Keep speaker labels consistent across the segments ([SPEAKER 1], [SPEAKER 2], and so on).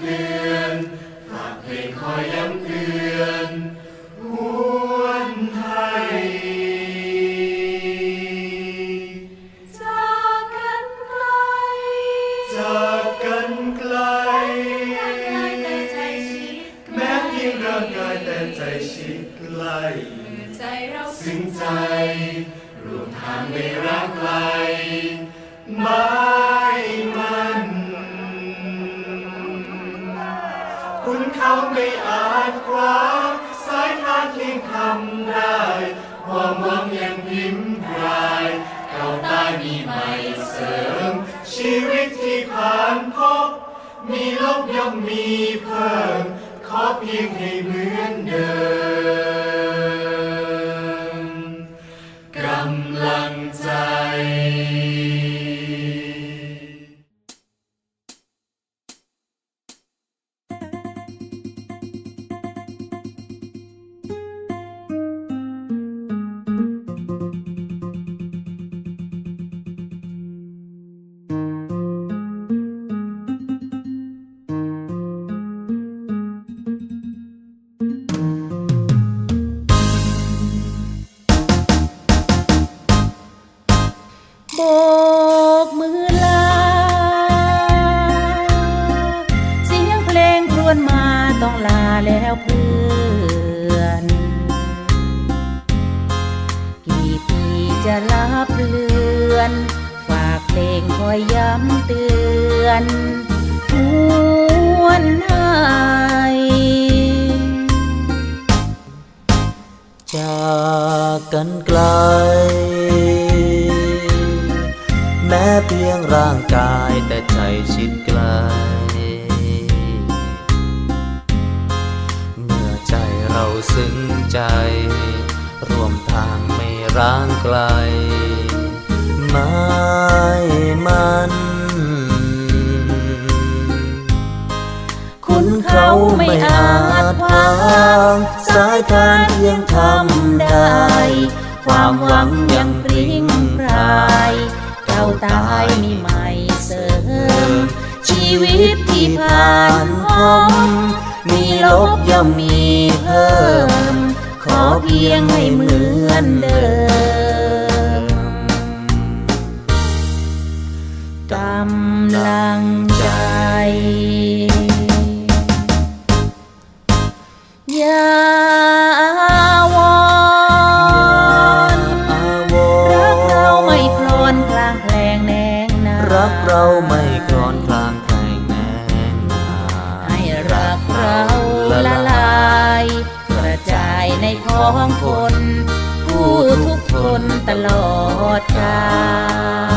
[SPEAKER 1] เตือนฝากเพล
[SPEAKER 2] งคอยย้ำ
[SPEAKER 1] เตือนหวนไทยจากกันไกลจากกันไกล แม้เพียงร่างกายแต่ใจชิดใกล้ ใจเราซึ้งใจรวมทางในรักเรา สายทานเคียงทำได้ ความหวังยังพิมพ์พรายเก่าตายมีใหม่เสริม ชีวิตที่ผ่านพบ มีลบย่อมมีเพิ่ม ขอเพียงให้เหมือนเดิม
[SPEAKER 3] เพื่อน กี่ปีจะรับเลือน ฝากเพลงคอยย้ำเตือนหวนให้
[SPEAKER 4] จากกันไกล แม้เพียงร่างกายแต่ใจชิดไกล เราซึ้งใจ ร่วมทางไม่ร้างไกล ไม่มัน
[SPEAKER 3] คุณเขาไม่อาจพางสายทานเพียงทำได้ ความหวังยังพริ้งพรายเก่าตายมีใหม่เสริม ชีวิตที่ผ่านพ้นมีลบย่อมมี เพิ่ม ขอเพียงให้เหมือนเดิมกำลังใจ อย่าวอน
[SPEAKER 4] อาวร
[SPEAKER 3] รักเราไม่คลอนคลางแคลงแนงนา
[SPEAKER 4] รักเราไม่
[SPEAKER 3] ในท้องคน ผู้ทุกคนตลอดกาล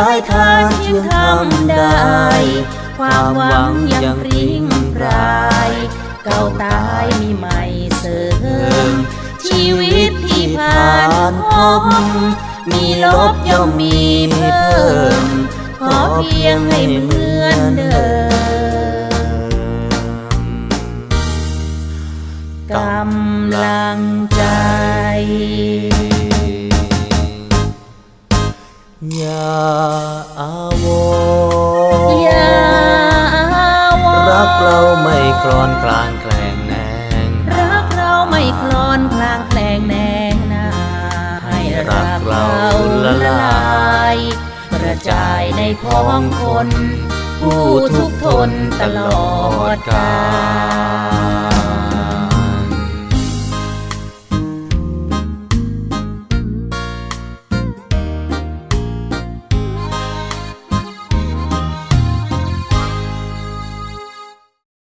[SPEAKER 4] สายทางที่ทำได้ ความหวังยังริ้งราย
[SPEAKER 3] เก่าตายมีใหม่เสริม ชีวิตที่ผ่านพบมีลบย่อมมีเพิ่ม ขอเพียงให้เหมือนเดิมกำลังใจ
[SPEAKER 4] ระ
[SPEAKER 3] จายในพ้องคน ผู้ทุกทนตลอดกาล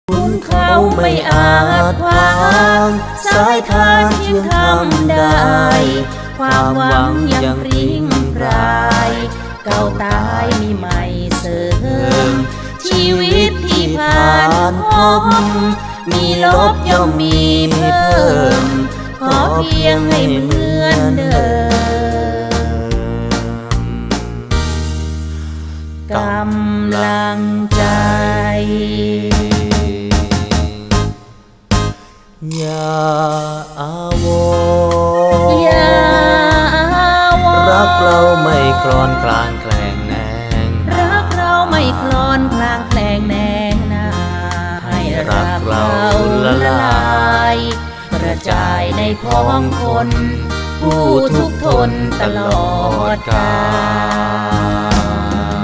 [SPEAKER 3] คุณเขาไม่อาจวางสายทางที่ทำได้ ความหวังยังริ้งราย เก่าตายมีใหม่เสริม ชีวิตที่ผ่านพบมีลบย่อมมีเพิ่ม ขอเพียงให้เหมือนเดิมกำลังใจ
[SPEAKER 4] อย่าอาวร เราไม่คลอนกลางแกลงแนง
[SPEAKER 3] รักเราไม่คลอนกลางแคลงแนงนาให้รักเราละลายกระจายในพ้องคน ผู้ทุกทนตลอดกาล